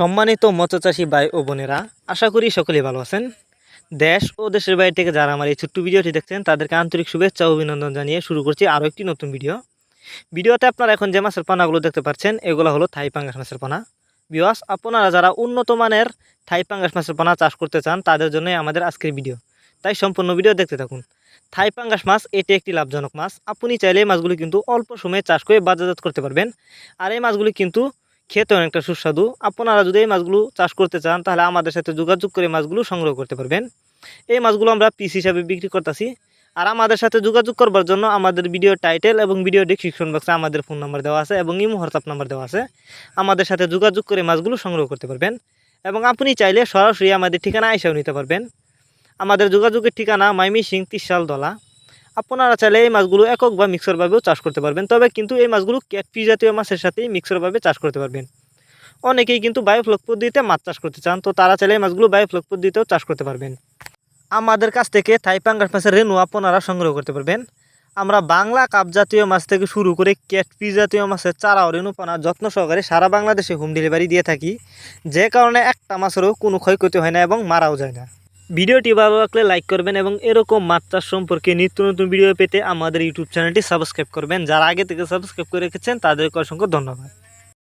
সম্মানিত মৎস্যচাষী ভাই ও বোনেরা, আশা করি সকলেই ভালো আছেন। দেশ ও দেশের বাইরে থেকে যারা আমার এই ছোট্ট ভিডিওটি দেখছেন, তাদেরকে আন্তরিক শুভেচ্ছা অভিনন্দন জানিয়ে শুরু করছি আরও একটি নতুন ভিডিও। ভিডিওতে আপনারা এখন যে মাছের পানাগুলো দেখতে পাচ্ছেন, এগুলো হলো থাই পাঙ্গাস মাছের পানা। বিওয়াস আপনারা যারা উন্নত মানের থাই পাঙ্গাস মাছের পানা চাষ করতে চান, তাদের জন্যই আমাদের আজকের ভিডিও। তাই সম্পূর্ণ ভিডিও দেখতে থাকুন। থাই পাঙ্গাস মাছ, এটি একটি লাভজনক মাছ। আপনি চাইলে মাছগুলি কিন্তু অল্প সময়ে চাষ করে বাজারজাত করতে পারবেন। আর এই মাছগুলি কিন্তু খেতে অনেকটা সুস্বাদু। আপনারা যদি এই মাছগুলো চাষ করতে চান, তাহলে আমাদের সাথে যোগাযোগ করে মাছগুলো সংগ্রহ করতে পারবেন। এই মাছগুলো আমরা পিস হিসাবে বিক্রি করতেছি। আর আমাদের সাথে যোগাযোগ করবার জন্য আমাদের ভিডিও টাইটেল এবং ভিডিও ডিসক্রিপশন বক্সে আমাদের ফোন নাম্বার দেওয়া আছে এবং ইমো হোয়াটসঅ্যাপ নাম্বার দেওয়া আছে। আমাদের সাথে যোগাযোগ করে মাছগুলো সংগ্রহ করতে পারবেন। এবং আপনি চাইলে সরাসরি আমাদের ঠিকানা এসেও নিতে পারবেন। আমাদের যোগাযোগের ঠিকানা মাইমি সিং তিসাল দলা আপনারা চাইলে এই মাছগুলো একক বা মিক্সরভাবেও চাষ করতে পারবেন। তবে কিন্তু এই মাছগুলো ক্যাটফি জাতীয় মাছের সাথেই মিক্সরভাবে চাষ করতে পারবেন। অনেকেই কিন্তু বায়োফ্লক পদ্ধতিতে মাছ চাষ করতে চান, তো তারা চাইলে এই মাছগুলো বায়োফ্লক পদ্ধতিতেও চাষ করতে পারবেন। আমাদের কাছ থেকে থাইপাঙ্গাস মাছের রেনু আপনারা সংগ্রহ করতে পারবেন। আমরা বাংলা কাপ জাতীয় মাছ থেকে শুরু করে ক্যাটফি জাতীয় মাছের চারা ও রেণুপানা যত্ন সহকারে সারা বাংলাদেশে হোম ডেলিভারি দিয়ে থাকি। যে কারণে একটা মাছেরও কোনো ক্ষয়ক্ষতি হয় না এবং মারাও যায় না। ভিডিওটি ভালো লাগলে লাইক করবেন এবং এরকম চাষ সম্পর্কে নিত্য নতুন ভিডিও পেতে আমাদের ইউটিউব চ্যানেলটি সাবস্ক্রাইব করবেন। যারা আগে থেকে সাবস্ক্রাইব করে রেখেছেন, তাদেরকে অসংখ্য ধন্যবাদ।